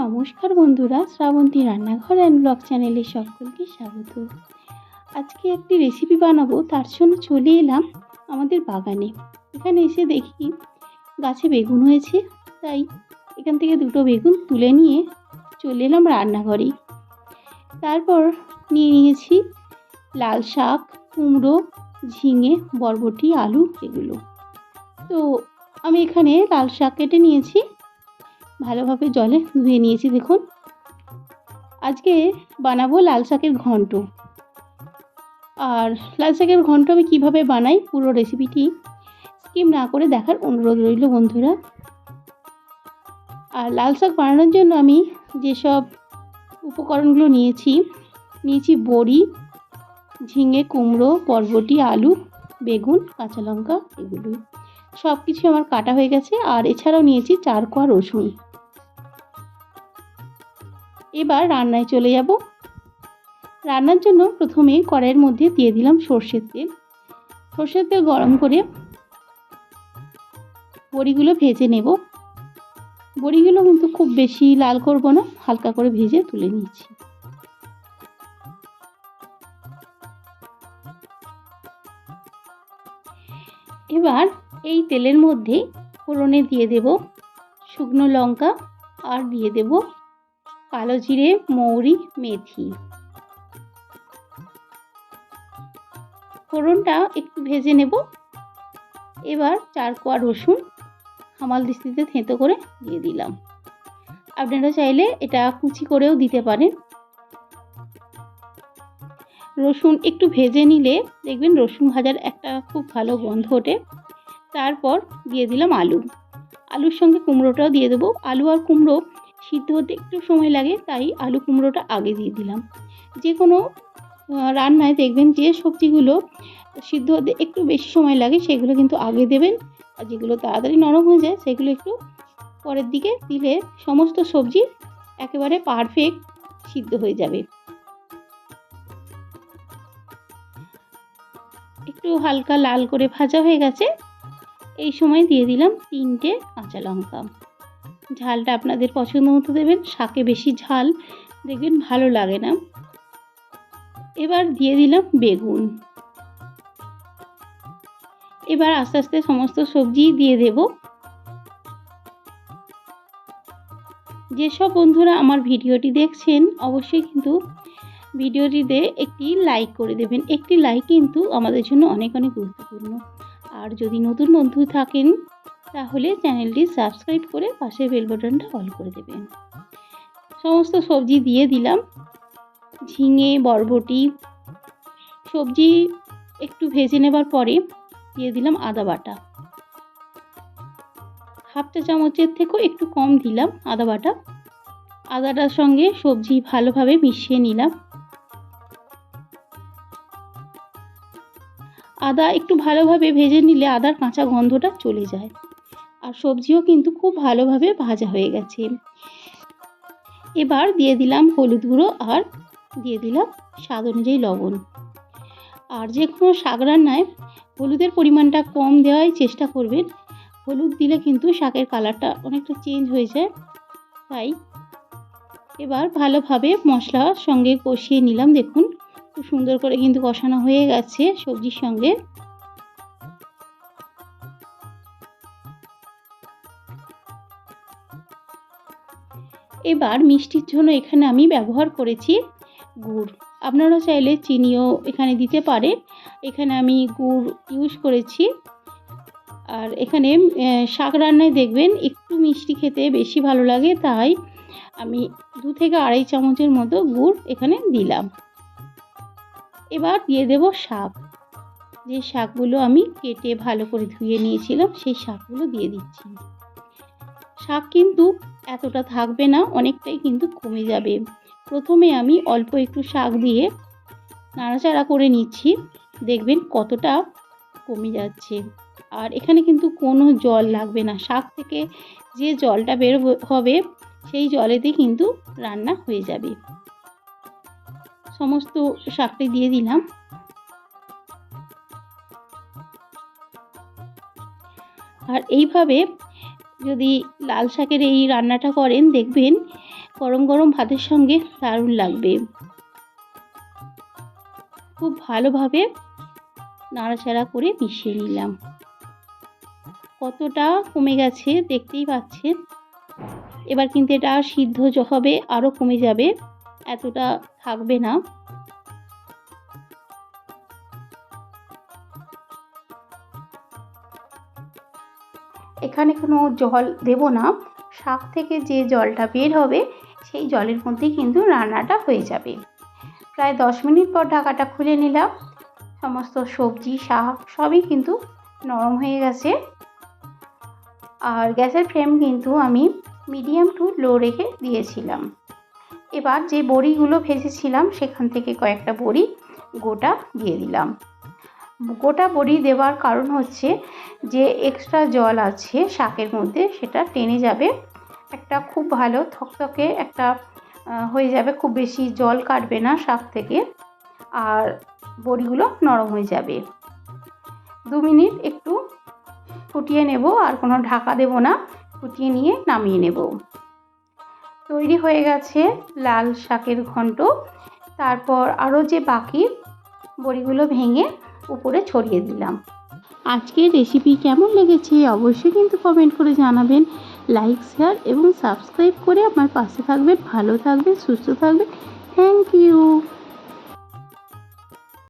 নমস্কার বন্ধুরা, শ্রাবন্তী রান্নাঘর অ্যান্ড ব্লগ চ্যানেলে সকলকে স্বাগত। আজকে একটি রেসিপি বানাবো, তার জন্য চলে এলাম আমাদের বাগানে। এখানে এসে দেখি গাছে বেগুন হয়েছে, তাই এখান থেকে দুটো বেগুন তুলে নিয়ে চলে এলাম রান্নাঘরে। তারপর নিয়ে নিয়েছি লাল শাক, কুমড়ো, ঝিঙে, বরবটি, আলু, এগুলো। তো আমি এখানে লাল শাক কেটে নিয়েছি ভালোভাবে জলে ধুয়ে নিয়েছি, দেখুন। আজকে বানাবো লাল শাকের ঘন্ট। আর লাল শাকের ঘন্ট আমি কীভাবে বানাই পুরো রেসিপিটি স্কিম না করে দেখার অনুরোধ রইল, বন্ধুরা। আর লাল শাক বানানোর জন্য আমি যেসব উপকরণগুলো নিয়েছি নিয়েছি বড়ি, ঝিঙে কুমড়ো, বরবটি, আলু, বেগুন, কাঁচা লঙ্কা এগুলো সব কিছু আমার কাটা হয়ে গেছে, আর এছাড়াও নিয়েছি চার কোয়া রসুন। এবার রান্নায় চলে যাব। রান্নার জন্য প্রথমে কড়াইয়ের মধ্যে দিয়ে দিলাম সর্ষের তেল। সর্ষের তেল গরম করে বড়িগুলো ভেজে নেব। বড়িগুলো কিন্তু খুব বেশি লাল করব না, হালকা করে ভেজে তুলে নিচ্ছি। এবার এই তেলের মধ্যে ফোড়নে দিয়ে দেব শুকনো লঙ্কা আর দিয়ে দেব কালো জিরে, মৌরি, মেথি। ফোড়নটা একটু ভেজে নেব। এবার চার কোয়া রসুন, হামাল দিস্তিতে থেঁতো করে দিয়ে দিলাম। আপনারা চাইলে এটা কুচি করেও দিতে পারেন। রসুন একটু ভেজে নিলে দেখবেন রসুন ভাজার একটা খুব ভালো গন্ধ ওঠে। তারপর দিয়ে দিলাম আলু। আলুর সঙ্গে কুমড়োটাও দিয়ে দেবো। আলু আর কুমড়ো সিদ্ধ হতে একটু সময় লাগে, তাই আলু কুমড়োটা আগে দিয়ে দিলাম। যে কোনো রান্নায় দেখবেন যে সবজিগুলো সিদ্ধ হতে একটু বেশি সময় লাগে, সেগুলো কিন্তু আগে দেবেন। আর যেগুলো তাড়াতাড়ি নরম হয়ে যায়, সেগুলো একটু পরের দিকে দিলে সমস্ত সবজি একেবারে পারফেক্ট সিদ্ধ হয়ে যাবে। একটু হালকা লাল করে ভাজা হয়ে গেছে। এই সময় দিয়ে দিলাম তিনটে কাঁচা লঙ্কা। ঝালটা আপনাদের পছন্দ মতো দেবেন, শাকে বেশি ঝাল, দেখবেন ভালো লাগে না। এবার দিয়ে দিলাম বেগুন। এবার আস্তে আস্তে সমস্ত সবজি দিয়ে দেব। যেসব বন্ধুরা আমার ভিডিওটি দেখছেন, অবশ্যই কিন্তু ভিডিওটিতে একটি লাইক করে দেবেন। একটি লাইক কিন্তু আমাদের জন্য অনেক অনেক গুরুত্বপূর্ণ। আর যদি নতুন বন্ধু থাকেন তাহলে চ্যানেলটি সাবস্ক্রাইব করে পাশে বেল অল করে দেবেন। সমস্ত সবজি দিয়ে দিলাম। ঝিঙে, বরবটি, সবজি একটু ভেজে নেবার পরে দিয়ে দিলাম আদা বাটা। হাফ চা চামচের থেকেও একটু কম দিলাম আদা বাটা। আদাটার সঙ্গে সবজি ভালোভাবে মিশিয়ে নিলাম। আদা একটু ভালোভাবে ভেজে নিলে আদার কাঁচা গন্ধটা চলে যায়। আর সবজিও কিন্তু খুব ভালোভাবে ভাজা হয়ে গেছে। এবার দিয়ে দিলাম হলুদ গুঁড়ো আর দিয়ে দিলাম স্বাদ অনুযায়ী লবণ। আর যে কোনো শাক রান্নায় হলুদের পরিমাণটা কম দেওয়াই চেষ্টা করবেন। হলুদ দিলে কিন্তু শাকের কালারটা অনেকটা চেঞ্জ হয়ে যায়। তাই এবার ভালোভাবে মশলার সঙ্গে কষিয়ে নিলাম। দেখুন, খুব সুন্দর করে কিন্তু কষানো হয়ে গেছে সবজির সঙ্গে। এবার মিষ্টির জন্য এখানে আমি ব্যবহার করেছি গুড়। আপনারা চাইলে চিনিও এখানে দিতে পারেন। এখানে আমি গুড় ইউজ করেছি। আর এখানে শাক রান্নায় দেখবেন একটু মিষ্টি খেতে বেশি ভালো লাগে, তাই আমি দু থেকে আড়াই চামচের মতো গুড় এখানে দিলাম। এবার দিয়ে দেব শাক। যে শাকগুলো আমি কেটে ভালো করে ধুয়ে নিয়েছিলাম, সেই শাকগুলো দিয়ে দিচ্ছি। শাক কিন্তু এতটা থাকবে না, অনেকটাই কিন্তু কমে যাবে। প্রথমে আমি অল্প একটু শাক দিয়ে নাড়াচাড়া করে নিচ্ছি, দেখবেন কতটা কমে যাচ্ছে। আর এখানে কিন্তু কোনো জল লাগবে না, শাক থেকে যে জলটা বের হবে, সেই জলেতে কিন্তু রান্না হয়ে যাবে। সমস্ত শাকটি দিয়ে দিলাম। আর এইভাবে যদি লাল শাকের এই রান্নাটা করেন, দেখবেন গরম গরম ভাতের সঙ্গে দারুণ লাগবে। খুব ভালোভাবে নাড়াচাড়া করে মিশিয়ে নিলাম। কতটা কমে গেছে দেখতেই পাচ্ছেন। এবার কিন্তু এটা সিদ্ধ হবে আরও কমে যাবে। এতটা থাকবে না। এখানে কোনো জল দেব না। শাক থেকে যে জলটা বের হবে, সেই জলের মধ্যেই কিন্তু রান্নাটা হয়ে যাবে। প্রায় দশ মিনিট পর ঢাকাটা খুলে নিলাম। সমস্ত সবজি, শাক সবই কিন্তু নরম হয়ে গেছে। আর গ্যাসের ফ্লেম কিন্তু আমি মিডিয়াম টু লো রেখে দিয়েছিলাম। এবার যে বড়িগুলো ভেজেছিলাম, সেখান থেকে কয়েকটা বড়ি গোটা দিয়ে দিলাম। গোটা বড়ি দেওয়ার কারণ হচ্ছে যে এক্সট্রা জল আছে শাকের মধ্যে সেটা টেনে যাবে। একটা খুব ভালো থকথকে একটা হয়ে যাবে, খুব বেশি জল কাটবে না শাক থেকে। আর বড়িগুলো নরম হয়ে যাবে। দু মিনিট একটু ফুটিয়ে নেব, আর কোনো ঢাকা দেব না, ফুটিয়ে নিয়ে নামিয়ে নেব। তৈরি হয়ে গেছে লাল শাকের ঘন্ট। তারপর আরও যে বাকি বড়িগুলো ভেঙে উপরে ছড়িয়ে দিলাম। আজকের রেসিপি কেমন লেগেছে অবশ্যই কিন্তু কমেন্ট করে জানাবেন। লাইক শেয়ার এবং সাবস্ক্রাইব করে আমার পাশে থাকবেন, ভালো থাকবেন, সুস্থ থাকবেন। Thank you